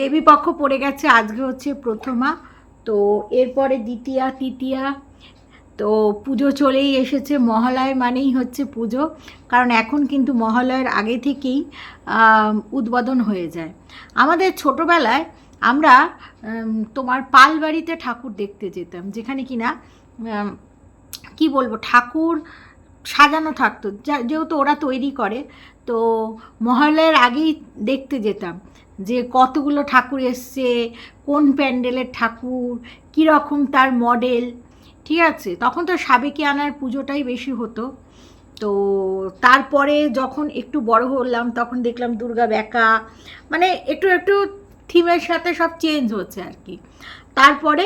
দেবী পক্ষ পড়ে গেছে, আজকে হচ্ছে প্রথমা। তো এরপরে দ্বিতীয়া, তৃতীয়া। তো পুজো চলেই এসেছে, মহালয় মানেই হচ্ছে পুজো। কারণ এখন কিন্তু মহালয়ের আগে থেকেই উদ্বোধন হয়ে যায়। আমাদের ছোটোবেলায় আমরা তোমার পালবাড়িতে ঠাকুর দেখতে যেতাম, যেখানে কিনা কি বলব, ঠাকুর সাজানো থাকতো। যেহেতু ওরা তৈরি করে, তো মহালয়ের আগেই দেখতে যেতাম। যে কতগুলো ঠাকুর এসছে, কোন প্যান্ডেলের ঠাকুর, কীরকম তার মডেল, ঠিক আছে? তখন তো সাবেকি আনার পুজোটাই বেশি হতো। তো তারপরে যখন একটু বড় হলাম, তখন দেখলাম দুর্গা ব্যাকা মানে একটু একটু থিমের সাথে সব চেঞ্জ হচ্ছে আর কি। তারপরে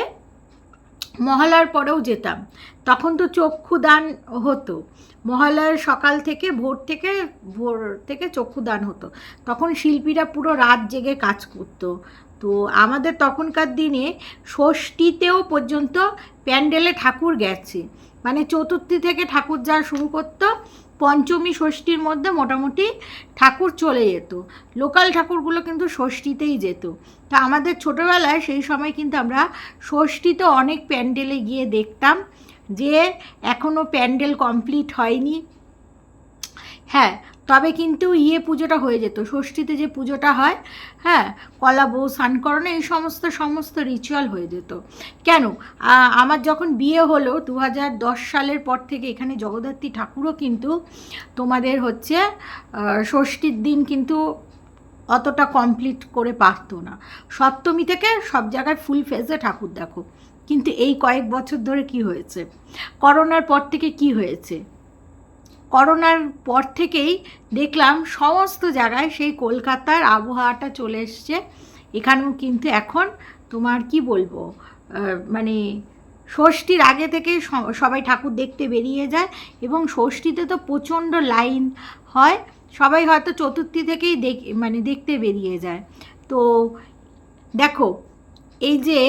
মহালয়ার পরেও যেতাম। তখন তো চক্ষুদান হতো। মহালয়ার সকাল থেকে ভোর থেকে ভোর থেকে চক্ষুদান হতো। তখন শিল্পীরা পুরো রাত জেগে কাজ করতো। তো আমাদের তখনকার দিনে ষষ্ঠীতেও পর্যন্ত প্যান্ডেলে ঠাকুর গেছে। মানে চতুর্থী থেকে ঠাকুর যাওয়া শুরু করতো। পঞ্চমী ষষ্ঠীর মধ্যে মোটামুটি ঠাকুর চলে যেত। লোকাল ঠাকুরগুলো কিন্তু ষষ্ঠীতেই যেত। তা আমাদের ছোটোবেলায় সেই সময় কিন্তু আমরা ষষ্ঠীতে অনেক প্যান্ডেলে গিয়ে দেখতাম যে এখনও প্যান্ডেল কমপ্লিট হয়নি। হ্যাঁ তবে কিন্তু ইয়ে পুজোটা হয়ে যেত। ষষ্ঠীতে যে পুজোটা হয় হ্যাঁ কলা, বউ, স্নানকরণ এই সমস্ত সমস্ত রিচুয়াল হয়ে যেত। কেন? আমার যখন বিয়ে হলো দু সালের পর থেকে এখানে জগদ্ধাত্রী ঠাকুরও কিন্তু তোমাদের হচ্ছে ষষ্ঠীর দিন কিন্তু অতটা কমপ্লিট করে পারতো না। সপ্তমী থেকে সব জায়গায় ফুল ফেজে ঠাকুর দেখো। কিন্তু এই কয়েক বছর ধরে কি হয়েছে? করোনার পর থেকে কি হয়েছে? করোনার পর থেকেই দেখলাম সমস্ত জায়গায় সেই কলকাতার আবহাওয়াটা চলে এসছে। এখানেও কিন্তু এখন তোমার কি বলব মানে ষষ্ঠীর আগে থেকে সবাই ঠাকুর দেখতে বেরিয়ে যায় এবং ষষ্ঠীতে তো প্রচণ্ড লাইন হয়, সবাই হয়তো চতুর্থী থেকেই দেখ মানে দেখতে বেরিয়ে যায়। তো দেখো, এই যে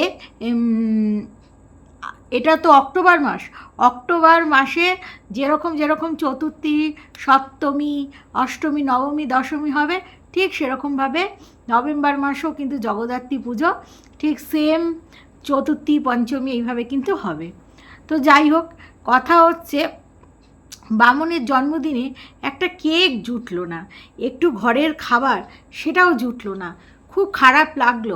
এটা তো অক্টোবর মাস। অক্টোবর মাসে যেরকম যেরকম চতুর্থী, সপ্তমী, অষ্টমী, নবমী, দশমী হবে, ঠিক সেরকমভাবে নভেম্বর মাসেও কিন্তু জগদ্ধাত্রী পুজো, ঠিক সেম চতুর্থী, পঞ্চমী এইভাবে কিন্তু হবে। তো যাই হোক, কথা হচ্ছে বামনের জন্মদিনে একটা কেক জুটলো না। একটু ঘরের খাবার সেটাও জুটলো না। খুব খারাপ লাগল।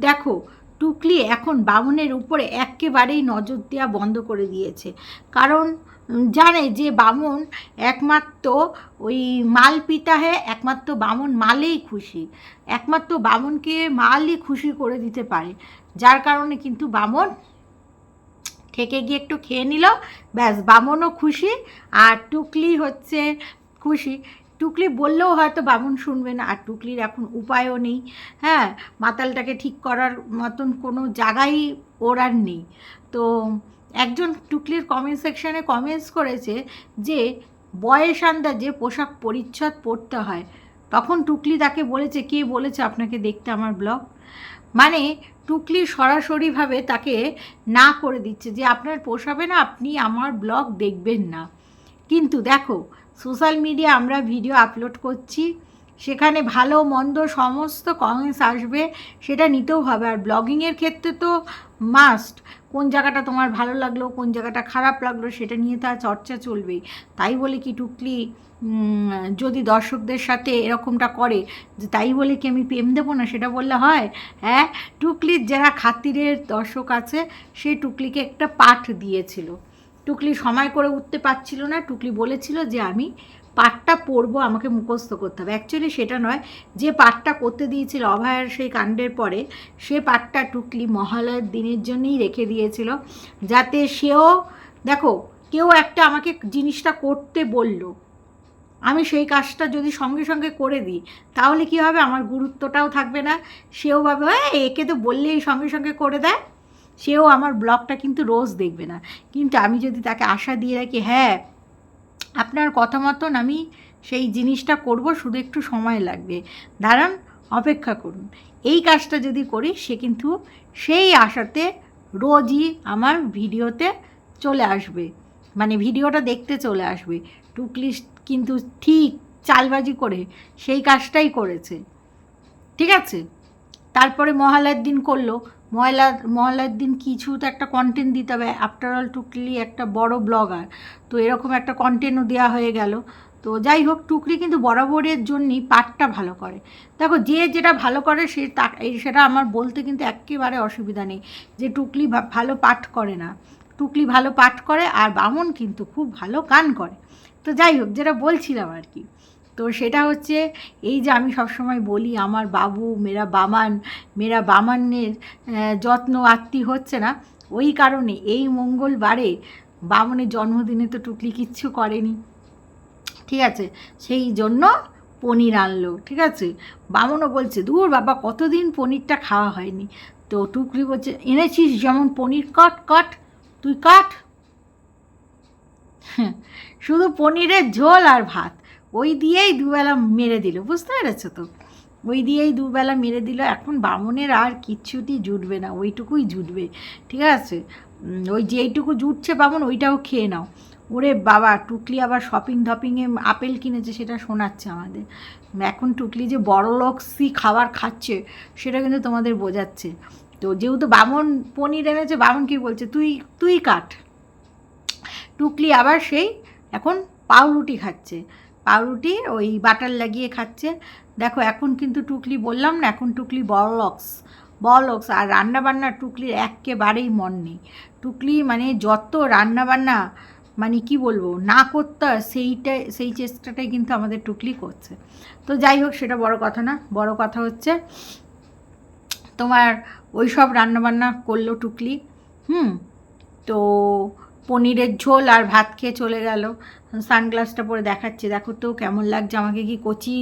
দেখো টুকলি এখন বামনের উপরে একেবারেই নজর দেওয়া বন্ধ করে দিয়েছে। কারণ জানে যে বামন একমাত্র ওই মাল পিতা হয়ে, একমাত্র বামন মালেই খুশি। একমাত্র বামনকে মালই খুশি করে দিতে পারে। যার কারণে কিন্তু বামন থেকে গিয়ে একটু খেয়ে নিল, ব্যাস বামনও খুশি আর টুকলি হচ্ছে খুশি। টুকলি বললেও হয়তো বামন শুনবে না, আর টুকলির এখন উপায়ও নেই। হ্যাঁ মাতালটাকে ঠিক করার মতন কোনো জায়গাই ওর আর নেই। তো একজন টুকলির কমেন্ট সেকশনে কমেন্টস করেছে যে, বয়স আন্দাজে পোশাক পরিচ্ছদ পরতে হয়। তখন টুকলি তাকে বলেছে, কে বলেছে আপনাকে দেখতে আমার ব্লগ মানে টুকলি সরাসরিভাবে তাকে না করে দিচ্ছে যে, আপনার পোষাবে না আপনি আমার ব্লগ দেখবেন না। কিন্তু দেখো সোশ্যাল মিডিয়া আমরা ভিডিও আপলোড করছি, সেখানে ভালো, মন্দ সমস্ত কমেন্টস আসবে, সেটা নিতেও হবে। আর ব্লগিংয়ের ক্ষেত্রে তো মাস্ট কোন জায়গাটা তোমার ভালো লাগল, কোন জায়গাটা খারাপ লাগল, সেটা নিয়ে তার চর্চা চলবেই। তাই বলে কি টুকলি যদি দর্শকদের সাথে এরকমটা করে, যে তাই বলে কি আমি প্রেম দেবো না, সেটা বললে হয়? হ্যাঁ টুকলির যারা খাতিরের দর্শক আছে, সে টুকলিকে একটা পাঠ দিয়েছিল। টুকলি সময় করে উঠতে পারছিল না টুকলি বলেছিল যে আমি পাঠটা পড়ব আমাকে মুখস্থ করতে হবে। অ্যাকচুয়ালি সেটা নয় যে পাঠটা করতে দিয়েছিল অভয়ার সেই কাণ্ডের পরে সে পাঠটা টুকলি মহালয়ের দিনের জন্যই রেখে দিয়েছিল। যাতে সেও দেখো কেউ একটা আমাকে জিনিসটা করতে বলল। আমি সেই কাজটা যদি সঙ্গে সঙ্গে করে দিই তাহলে কি হবে? আমার গুরুত্বটাও থাকবে না। সেও ভাবে "এই, একে তো বললেই সঙ্গে সঙ্গে করে দেয়। সেও আমার ব্লগটা কিন্তু রোজ দেখবে না। কিন্তু আমি যদি তাকে আশা দিয়ে রাখি হ্যাঁ আপনার কথা মতন আমি সেই জিনিসটা করব, শুধু একটু সময় লাগবে। দাঁড়ান, অপেক্ষা করুন। এই কাজটা যদি করি, সে কিন্তু সেই আশাতে রোজই আমার ভিডিওতে চলে আসবে। মানে ভিডিওটা দেখতে চলে আসবে। টুকলিস্ট কিন্তু ঠিক চালবাজি করে সেই কাজটাই করেছে। ঠিক আছে? তারপরে মহালয়ার দিন করল। মহালয়া ময়লার দিন কিছু তো একটা কন্টেন্ট দিতে হবে। আফটার অল টুকলি একটা বড় ব্লগার তো এরকম একটা কন্টেন্টও দেওয়া হয়ে গেল। তো যাই হোক, টুকলি কিন্তু বরাবরের জন্যই পাঠটা ভালো করে। দেখো, যে যেটা ভালো করে সে তা সেটা আমার বলতে কিন্তু একেবারে অসুবিধা নেই যে টুকলি ভালো পাঠ করে না। টুকলি ভালো পাঠ করে আর বামন কিন্তু খুব ভালো গান করে। তো যাই হোক, যেটা বলছিলাম আর কি। তো সেটা হচ্ছে এই যে আমি সবসময় বলি, আমার বাবু মেরা বামান, মেরা বামানের যত্ন আত্মি হচ্ছে না। ওই কারণে এই মঙ্গলবারে বামনের জন্মদিনে তো টুকলি কিচ্ছু করেনি। ঠিক আছে? সেই জন্য পনির আনলো, ঠিক আছে? বামনও বলছে, দূর বাবা, কতদিন পনিরটা খাওয়া হয়নি? তো টুকলি বলছে, এনেছিস যেমন পনির, কাট কাট, তুই কাট? শুধু পনিরের ঝোল আর ভাত। ওই দিয়েই দুবেলা মেরে দিল, বুঝতে পেরেছ তো? ওই দিয়েই দুবেলা মেরে দিল, এখন বামনের আর কিচ্ছুটি জুটবে না, ওইটুকুই জুটবে, ঠিক আছে? ওই যেইটুকু জুটছে বামন, ওইটাও খেয়ে নাও। ওরে বাবা, টুকলি আবার শপিং ধপিংয়ে আপেল কিনেছে, সেটা শোনাচ্ছে আমাদের। এখন টুকলি যে বড় লোকসি খাবার খাচ্ছে, সেটা কিন্তু তোমাদের বোঝাচ্ছে। তো যেহেতু বামন পনির এনেছে, বামন কি বলছে, তুই তুই কাট। টুকলি আবার সেই এখন পাউরুটি খাচ্ছে। পাউরুটি, ওই বাটার লাগিয়ে খাচ্ছে। দেখো, এখন কিন্তু টুকলি বললাম না, এখন টুকলি বড়লক্স। বড়লক্স আর রান্নাবান্না টুকলির একেবারেই মন নেই। টুকলি মানে যত রান্নাবান্না মানে কি বলব, না করতে সেইটাই, সেই চেষ্টাটাই কিন্তু আমাদের টুকলি করছে। তো যাই হোক, সেটা বড় কথা না, বড় কথা হচ্ছে তোমার ওই সব রান্নাবান্না করল টুকলি, হুম? তো পনিরের ঝোল আর ভাত খেয়ে চলে গেল। সানগ্লাসটা পরে দেখাচ্ছে। দেখো তো কেমন লাগছে আমাকে কি কচি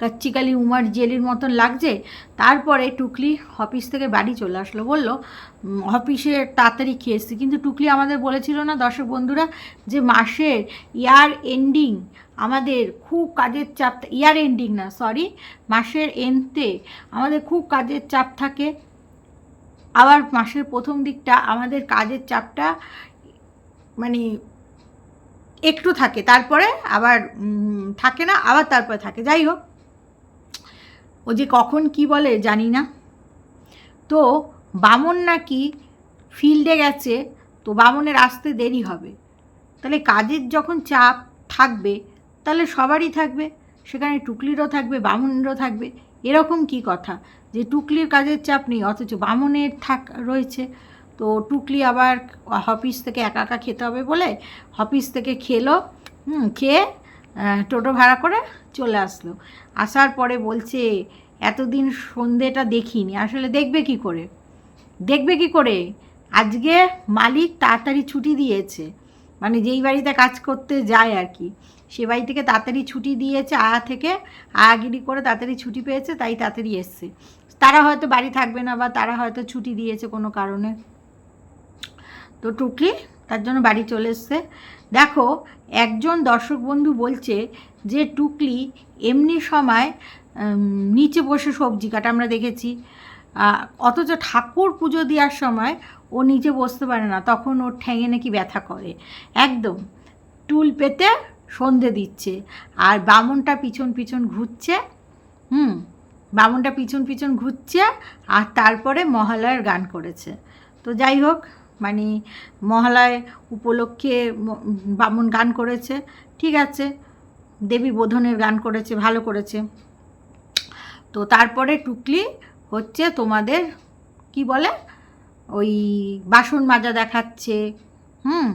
কাচ্চিকালি উমার জেলির মতন লাগছে? তারপরে টুকলি অফিস থেকে বাড়ি চলে আসলো। বলল অফিসে তাড়াতাড়ি খেয়ে এসছি। কিন্তু টুকলি আমাদের বলেছিল না দর্শক বন্ধুরা যে মাসের ইয়ার এন্ডিং আমাদের খুব কাজের চাপ ইয়ার এন্ডিং না সরি মাসের এন্ডতে আমাদের খুব কাজের চাপ থাকে। আবার মাসের প্রথম দিকটা আমাদের কাজের চাপটা মানে একটু থাকে, তারপরে আবার থাকে না, আবার তারপরে থাকে। যাই হোক, ও যে কখন কি বলে জানি না। তো বামন নাকি ফিল্ডে গেছে, তো বামনের আসতে দেরি হবে। তাহলে কাজের যখন চাপ থাকবে, তাহলে সবারই থাকবে। সেখানে টুকলিরও থাকবে, বামনেরও থাকবে। এরকম কি কথা? যে টুকলির কাজের চাপ নেই, অথচ বামনের থাক, রয়েছে। তো টুকলি আবার অফিস থেকে একা একা খেতে হবে বলে অফিস থেকে খেলো, হুম, খেয়ে টোটো ভাড়া করে চলে আসলো। আসার পরে বলছে, এতদিন সন্ধেটা দেখিনি, আসলে দেখবে কি করে? দেখবে কি করে? আজকে মালিক তাড়াতাড়ি ছুটি দিয়েছে। মানে যেই বাড়িতে কাজ করতে যায় আর কি, সে বাড়ি থেকে তাড়াতাড়ি ছুটি দিয়েছে আয়া থেকে আয়াগিরি করে তাড়াতাড়ি ছুটি পেয়েছে, তাই তাড়াতাড়ি এসছে। তারা হয়তো বাড়ি থাকবে না বা তারা হয়তো ছুটি দিয়েছে কোনো কারণে। তো টুকলি তার জন্য বাড়ি চলে এসছে। দেখো, একজন দর্শক বন্ধু বলছে যে টুকলি এমনি সময় নিচে বসে সবজি কাটা আমরা দেখেছি। অথচ ঠাকুর পুজো দেওয়ার সময় ও নিচে বসতে পারে না, তখন ওর ঠ্যাঙে নাকি ব্যথা করে। একদম, টুল পেতে সন্ধে দিচ্ছে। আর বামনটা পিছন পিছন ঘুরছে, হুম, বামনটা পিছন পিছন ঘুরছে আর তারপরে মহালয়ার গান করেছে। তো যাই হোক মানে মহালয় উপলক্ষে বামুন গান করেছে। ঠিক আছে, দেবী বোধনের গান করেছে, ভালো করেছে। তো তারপরে টুকলি হচ্ছে তোমাদের, কি বলে? ওই বাসন মাজা দেখাচ্ছে, হুম?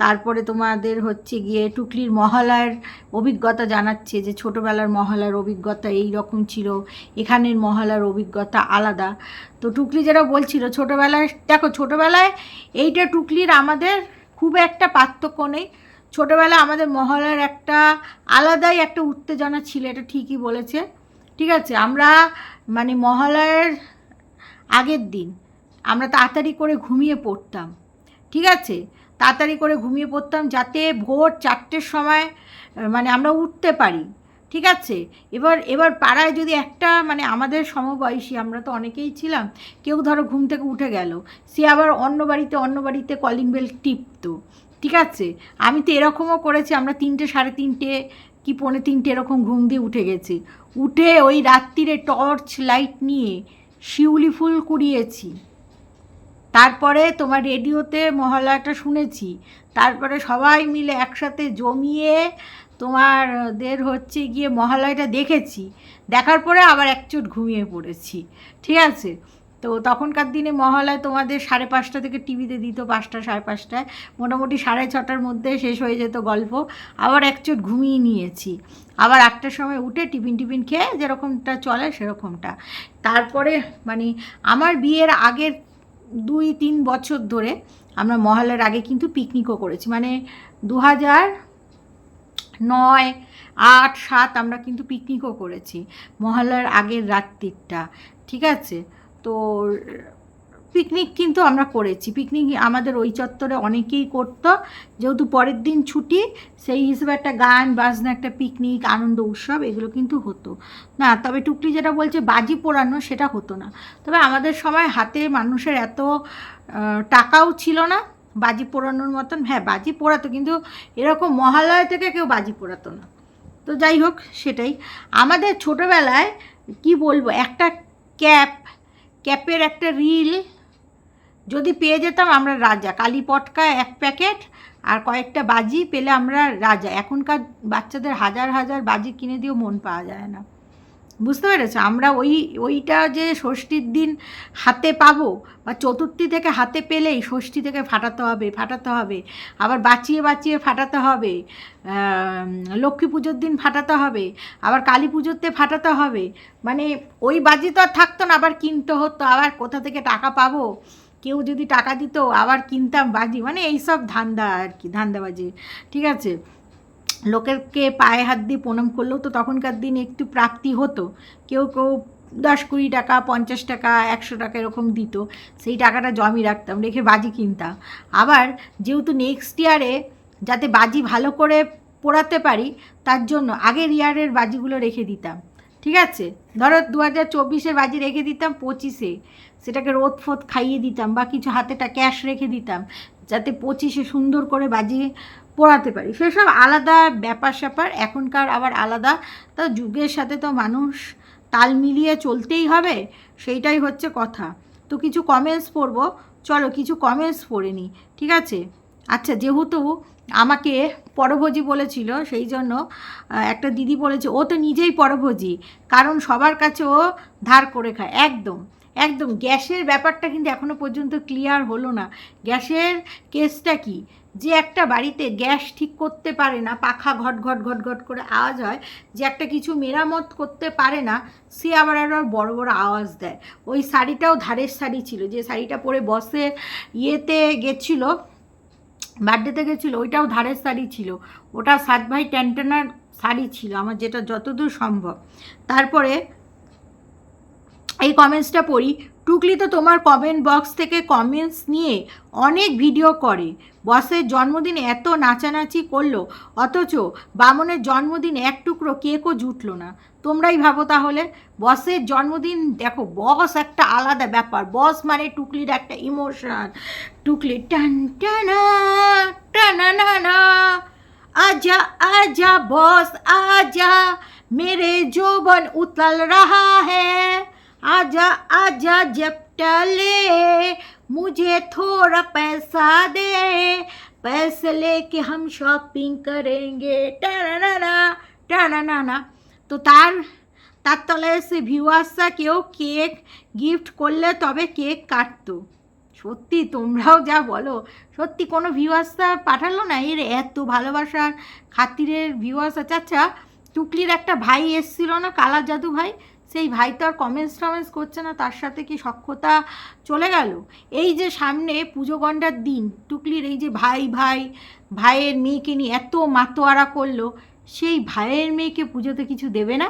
তারপরে তোমাদের হচ্ছে গিয়ে টুকলির মহালয়ার অভিজ্ঞতা জানাচ্ছে যে ছোটোবেলার মহালয়ার অভিজ্ঞতা এই রকম ছিল, এখানের মহালয়ার অভিজ্ঞতা আলাদা। তো টুকলি যেটা বলছিল, ছোটোবেলায়, দেখো ছোটোবেলায় এইটা টুকলির আমাদের খুব একটা পার্থক্য নেই। ছোটোবেলায় আমাদের মহালয়ার একটা আলাদাই একটা উত্তেজনা ছিল, এটা ঠিকই বলেছে। ঠিক আছে, আমরা মানে মহালয়ার আগের দিন আমরা তাড়াতাড়ি করে ঘুমিয়ে পড়তাম। ঠিক আছে তাড়াতাড়ি করে ঘুমিয়ে পড়তাম যাতে ভোর চারটের সময় মানে আমরা উঠতে পারি, ঠিক আছে? এবার এবার পাড়ায় যদি একটা মানে আমাদের সমবয়সী, আমরা তো অনেকেই ছিলাম, কেউ ধরো ঘুম থেকে উঠে গেল, সে আবার অন্য বাড়িতে অন্য বাড়িতে কলিং বেল টিপতো, ঠিক আছে? আমি তো এরকমও করেছি, আমরা তিনটে, সাড়ে তিনটে, কি পৌনে তিনটে এরকম ঘুম দিয়ে উঠে গেছি। উঠে ওই রাত্রিরে টর্চ লাইট নিয়ে, শিউলি ফুল কুড়িয়েছি। তারপরে তোমার রেডিওতে মহালয়াটা শুনেছি। তারপরে সবাই মিলে একসাথে জমিয়ে তোমারদের হচ্ছে গিয়ে মহালয়াটা দেখেছি। দেখার পরে আবার একচোট ঘুমিয়ে পড়েছি। ঠিক আছে? তো তখনকার দিনে মহালয় তোমাদের সাড়ে পাঁচটা থেকে টিভিতে দিত, পাঁচটা, সাড়ে পাঁচটায়। মোটামুটি সাড়ে ছটার মধ্যে শেষ হয়ে যেত গল্প। আবার একচোট ঘুমিয়ে নিয়েছি। আবার আটটার সময় উঠে টিফিন টিফিন খেয়ে যেরকমটা চলে সেরকমটা। তারপরে মানে আমার বিয়ের আগের দুই, তিন বছর ধরে আমরা মহালয়ার আগে কিন্তু পিকনিকও করেছি। মানে দু হাজার নয়, আট, সাত আমরা কিন্তু পিকনিকও করেছি মহালয়ার আগের রাত্রিটা, ঠিক আছে? তো পিকনিক কিন্তু আমরা করেছি। পিকনিক আমাদের ওই চত্বরে অনেকেই করতো। যেহেতু পরের দিন ছুটি, সেই হিসেবে একটা গান, বাজনা, একটা পিকনিক আনন্দ, উৎসব এগুলো কিন্তু হতো। না, তবে টুকলি যেটা বলছে বাজি পোড়ানো, সেটা হতো না। তবে আমাদের সময় হাতে মানুষের এত টাকাও ছিল না বাজি পোড়ানোর মতন। হ্যাঁ বাজি পোড়াতো কিন্তু এরকম মহালয় থেকে কেউ বাজি পোড়াতো না। তো যাই হোক, সেটাই। আমাদের ছোটোবেলায় কি বলব, একটা ক্যাপ, ক্যাপের একটা রিল যদি পেয়ে যেতাম আমরা রাজা। কালী পটকা এক প্যাকেট আর কয়েকটা বাজি পেলে আমরা রাজা। এখনকার বাচ্চাদের হাজার হাজার বাজি কিনে দিয়েও মন পাওয়া যায় না। বুঝতে পেরেছ? আমরা ওই, ওইটা যে ষষ্ঠীর দিন হাতে পাবো বা চতুর্থী থেকে হাতে পেলেই ষষ্ঠী থেকে ফাটাতে হবে ফাটাতে হবে। আবার বাঁচিয়ে বাঁচিয়ে ফাটাতে হবে। লক্ষ্মী পুজোর দিন ফাটাতে হবে। আবার কালী পুজোতে ফাটাতে হবে। মানে ওই বাজি তো আর থাকতো না, আবার কিনতে হতো। আবার কোথা থেকে টাকা পাবো? কেউ যদি টাকা দিত, আবার কিনতাম বাজি মানে এইসব ধান্দা আর কি, ধান্দাবাজি। ঠিক আছে? লোকেরকে পায়ে হাত দিয়ে প্রণাম করলেও তো তখনকার দিনে একটু প্রাপ্তি হতো। কেউ কেউ দশ কুড়ি টাকা, পঞ্চাশ টাকা, একশো টাকা এরকম দিত। সেই টাকাটা জমি রাখতাম, রেখে বাজি কিনতাম। আবার যেহেতু নেক্সট ইয়ারে যাতে বাজি ভালো করে পোড়াতে পারি, তার জন্য আগের ইয়ারের বাজিগুলো রেখে দিতাম। ঠিক আছে? ধরো দু হাজার চব্বিশের বাজি রেখে দিতাম, পঁচিশে। সেটাকে রোদ ফোদ খাইয়ে দিতাম বা কিছু হাতেটা ক্যাশ রেখে দিতাম, যাতে পঁচিশে সুন্দর করে বাজিয়ে পোড়াতে পারি। সেসব আলাদা ব্যাপার স্যাপার, এখনকার আবার আলাদা। তা যুগের সাথে তো মানুষ তাল মিলিয়ে চলতেই হবে, সেইটাই হচ্ছে কথা। তো কিছু কমেন্টস পড়ব, চলো কিছু কমেন্টস পড়ে নিই, ঠিক আছে? আচ্ছা যেহেতু আমাকে পরভোজি বলেছিল, সেই জন্য একটা দিদি বলেছে, ও তো নিজেই পরভোজি, কারণ সবার কাছে ও ধার করে খায়, একদম। একদম, গ্যাসের ব্যাপারটা কিন্তু এখনও পর্যন্ত ক্লিয়ার হলো না। গ্যাসের কেসটা কি? যে একটা বাড়িতে গ্যাস ঠিক করতে পারে না, পাখা ঘট ঘট ঘট ঘট করে আওয়াজ হয়, যে একটা কিছু মেরামত করতে পারে না, সে আবার আরও বড় বড় আওয়াজ দেয়। ওই শাড়িটাও ধারের শাড়ি ছিল, যে শাড়িটা পরে বসে ইয়েতে গেছিল, বার্থডেতে গেছিল, ওইটাও ধারের শাড়ি ছিল। ওটা সাত ভাই ট্যান্টানার শাড়ি ছিল, আমার যেটা যতদূর সম্ভব। তারপরে এই কমেন্টসটা পড়ি টুকলি তো তোমার কমেন্ট বক্স থেকে কমেন্টস নিয়ে অনেক ভিডিও করে বসের জন্মদিনে এত নাচানাচি করলো অথচ বামনের জন্মদিনে এক টুকরো কেকও জুটলো না তোমরাই ভাবো তাহলে বসের জন্মদিন দেখো বস একটা আলাদা ব্যাপার বস মানে টুকলির একটা ইমোশন টুকলি টান টানা টানা না না आजा आजा बॉस आजा मेरे जोबन उतल रहा है आजा आजा जब टले मुझे थोड़ा पैसा दे पैसे लेके हम शॉपिंग करेंगे टाना ना ना টানা না না তো তার তার তলায় এসে ভিউয়ার্সরা কেউ কেক গিফট করলে তবে কেক কাটতো সত্যি তোমরাও যা বলো সত্যি কোনো ভিউয়ার্সরা পাঠালো না এর এত ভালোবাসার খাতিরের ভিউয়ার্স আছে আচ্ছা টুকলির একটা ভাই এসছিল না কালা জাদু ভাই সেই ভাই তো আর কমেন্টস টমেন্টস করছে না, তার সাথে কি সক্ষতা চলে গেল? এই যে সামনে পুজো গণ্ডার দিন, টুকলির এই যে ভাই ভাই, ভাইয়ের মেয়েকে নিয়ে এত মাতোয়ারা করল, সেই ভাইয়ের মেয়েকে পুজোতে কিছু দেবে না?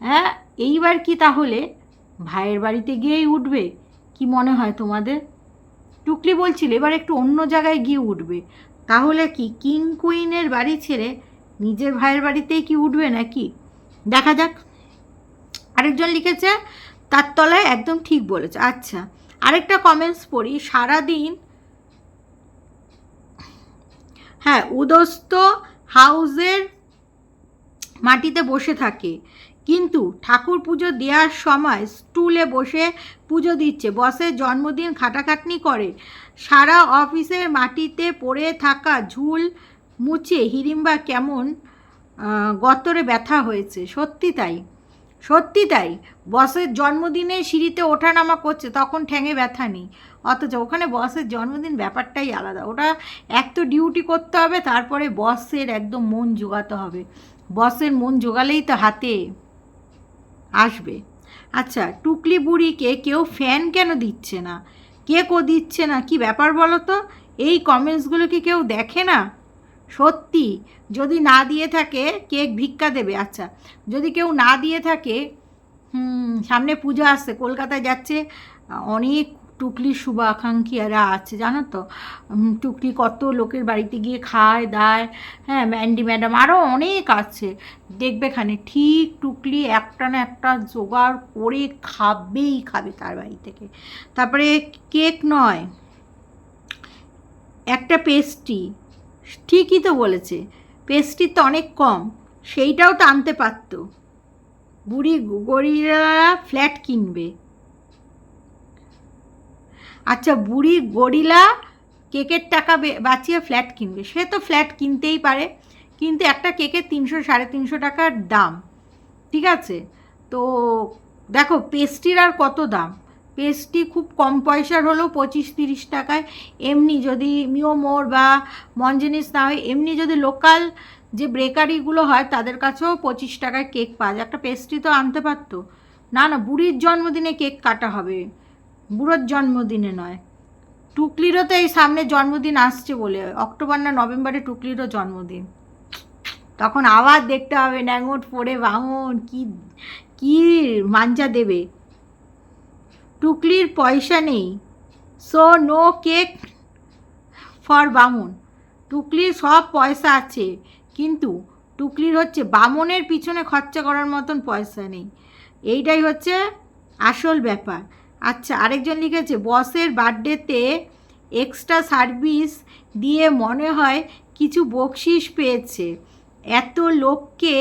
হ্যাঁ এইবার কি তাহলে ভাইয়ের বাড়িতে গিয়েই উঠবে? কি মনে হয় তোমাদের? টুকলি বলছিল, এবার একটু অন্য জায়গায় গিয়ে উঠবে। তাহলে কি কিং কুইনের বাড়ি ছেড়ে নিজের ভাইয়ের বাড়িতেই কি উঠবে নাকি? দেখা যাক। আরেকজন লিখেছে, তার তলায় একদম ঠিক বলেছে। আচ্ছা আরেকটা কমেন্টস পড়ি, সারাদিন হ্যাঁ উদস্ত হাউজের মাটিতে বসে থাকে, কিন্তু ঠাকুর পুজো দেওয়ার সময় স্টুলে বসে পুজো দিচ্ছে। বসের জন্মদিন খাটাখাটনি করে। সারা অফিসের মাটিতে পড়ে থাকা ঝুল মুছে হিড়িম্বা কেমন গতরে ব্যথা হয়েছে। সত্যি তাই। সত্যি তাই। বসের জন্মদিনে সিঁড়িতে ওঠানামা করছে, তখন ঠ্যাঙে ব্যথা নেই। অথচ ওখানে বসের জন্মদিন ব্যাপারটাই আলাদা। ওটা এক তো ডিউটি করতে হবে, তারপরে বসের একদম মন জোগাতে হবে। বসের মন জোগালেই তো হাতে আসবে। আচ্ছা টুকলি বুড়িকে কেউ ফ্যান কেন দিচ্ছে না? কে কো দিচ্ছে না? কি ব্যাপার বলো তো? এই কমেন্টসগুলো কি কেউ দেখে না? সত্যি, যদি না দিয়ে থাকে, কেক ভিক্ষা দেবে আচ্ছা। যদি কেউ না দিয়ে থাকে সামনে পুজো আসছে, কলকাতায় যাচ্ছে, অনেক টুকলি শুভাকাঙ্ক্ষীরা আছে, জানো তো? টুকলি কত লোকের বাড়িতে গিয়ে খায়, দায় হ্যাঁ ম্যান্ডি ম্যাডাম আরও অনেক আছে। দেখবে খানে, ঠিক টুকলি একটা না একটা জোগাড় করে খাবেই খাবে তার বাড়ি থেকে। তারপরে কেক নয়, একটা পেস্ট্রি ঠিকই তো বলেছে। পেস্ট্রি তো অনেক কম, সেইটাও তো আনতে পারতো। বুড়ি গরিরা ফ্ল্যাট কিনবে। আচ্ছা বুড়ি গরিলা কেকের টাকা বাঁচিয়ে ফ্ল্যাট কিনবে। সে তো ফ্ল্যাট কিনতেই পারে, কিন্তু একটা কেকের তিনশো, সাড়ে তিনশো টাকার দাম, ঠিক আছে? তো দেখো, পেস্ট্রির আর কত দাম? পেস্ট্রি খুব কম পয়সার হলেও পঁচিশ তিরিশ টাকায়। এমনি যদি মিও মিওমোর বা মঞ্জেনিস না হয়, এমনি যদি লোকাল যে বেকারিগুলো হয়, তাদের কাছেও পঁচিশ টাকায় কেক পাওয়া যায়। একটা পেস্ট্রি তো আনতে পারতো। না না, বুড়ির জন্মদিনে কেক কাটা হবে। বুড়োর জন্মদিনে নয়। টুকলিরও তো এই সামনে জন্মদিন আসছে বলে। অক্টোবর না নভেম্বরে টুকলিরও জন্মদিন। তখন আবার দেখতে হবে ন্যাঙট পড়ে ভাঙন কি কি মাঞ্জা দেবে? টুকলির পয়সা নেই। সো নো কেক ফর বামুন। টুকলির সব পয়সা আছে, কিন্তু টুকলির হচ্ছে বামনের পিছনে খরচা করার মতন পয়সা নেই। এইটাই হচ্ছে আসল ব্যাপার। আচ্ছা আরেকজন লিখেছে, বসের বার্থডেতে এক্সট্রা সার্ভিস দিয়ে মনে হয় কিছু বকশিস পেয়েছে। এত লোককে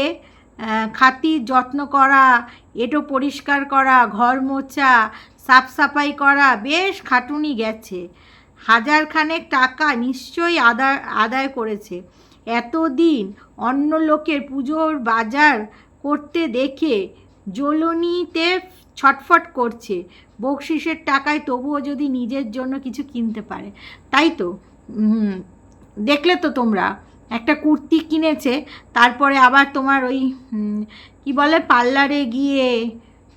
খাতির, যত্ন করা, এটো পরিষ্কার করা, ঘর মোছা সাফ সাফাই করা বেশ খাটুনি গেছে। হাজার খানেক টাকা নিশ্চয়ই আদায় আদায় করেছে। এতদিন অন্য লোকের পুজোর বাজার করতে দেখে জ্বলনিতে ছটফট করছে। বকশিসের টাকায় তবুও যদি নিজের জন্য কিছু কিনতে পারে। তাই তো? দেখলে তো তোমরা। একটা কুর্তি কিনেছে, তারপরে আবার তোমার ওই কি বলে, পার্লারে গিয়ে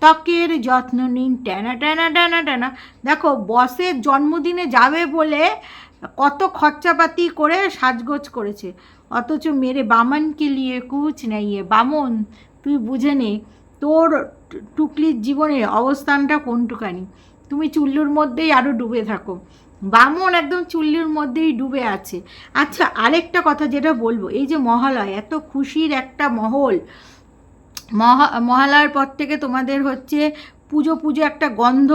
ত্বকের যত্ন নিন টানা টানা টানা টানা দেখো, বসের জন্মদিনে যাবে বলে কত খরচাপাতি করে সাজগোজ করেছে। অথচ মেরে বামনকে লিয়ে কুচ নেই এ বামন। তুই বুঝে নে, তোর টুকলির জীবনের অবস্থানটা কোনটুকানি? তুমি চুল্লুর মধ্যেই আরও ডুবে থাকো। বামন একদম চুল্লির মধ্যেই ডুবে আছে। আচ্ছা আরেকটা কথা যেটা বলব, এই যে মহালয়, এত খুশির একটা মহল। মহা, মহালয়ার পর থেকে তোমাদের হচ্ছে পুজো পুজো একটা গন্ধ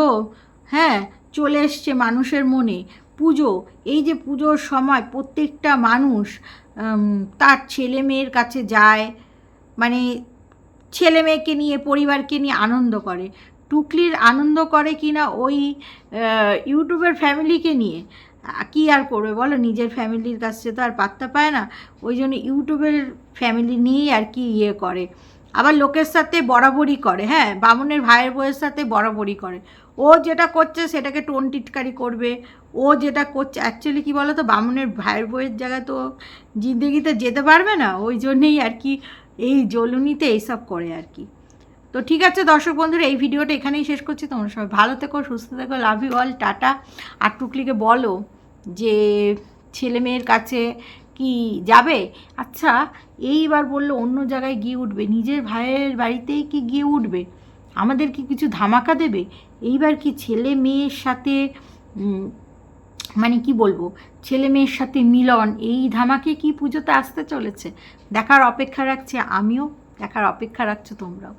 হ্যাঁ চলে এসছে মানুষের মনে। পুজো, এই যে পুজোর সময় প্রত্যেকটা মানুষ তার ছেলে মেয়ের কাছে যায় মানে ছেলে মেয়েকে নিয়ে, পরিবারকে নিয়ে আনন্দ করে। টুকলির আনন্দ করে কি না ওই ইউটিউবের ফ্যামিলিকে নিয়ে। কি আর করবে বলো? নিজের ফ্যামিলির কাছে তো আর পাত্তা পায় না। ওই জন্য ইউটিউবের ফ্যামিলি নিয়েই আর কি ইয়ে করে। আবার লোকের সাথে বরাবরই করে হ্যাঁ বামুনের ভাইয়ের বউয়ের সাথে বরাবরই করে। ও যেটা করছে সেটাকে টোন টিটকারি করবে। ও যেটা করছে অ্যাকচুয়ালি কী বলো তো বামুনের ভাইয়ের বউয়ের জায়গায় তো জিন্দগিতে যেতে পারবে না, ওই জন্যেই আর কি এই জলুনিতে এইসব করে আর কি। তো ঠিক আছে দর্শক বন্ধুরা, এই ভিডিওটা এখানেই শেষ করছি। তোমরা সবাই ভালো থেকো, সুস্থ থেকো লাভ ইউ অল টাটা। আর টুকলিকে বলো যে ছেলে মেয়ের কাছে কি যাবে? আচ্ছা এইবার বলল অন্য জায়গায় গিয়ে উঠবে, নিজের ভাইয়ের বাড়িতেই কি গিয়ে উঠবে? আমাদের কি কিছু ধামাকা দেবে? এইবার কি ছেলে মেয়ের সাথে মানে কি বলব, ছেলে মেয়ের সাথে মিলন, এই ধামাকে কি পুজোতে আসতে চলেছে? দেখার অপেক্ষা রাখছে আমিও, দেখার অপেক্ষা রাখছো তোমরাও।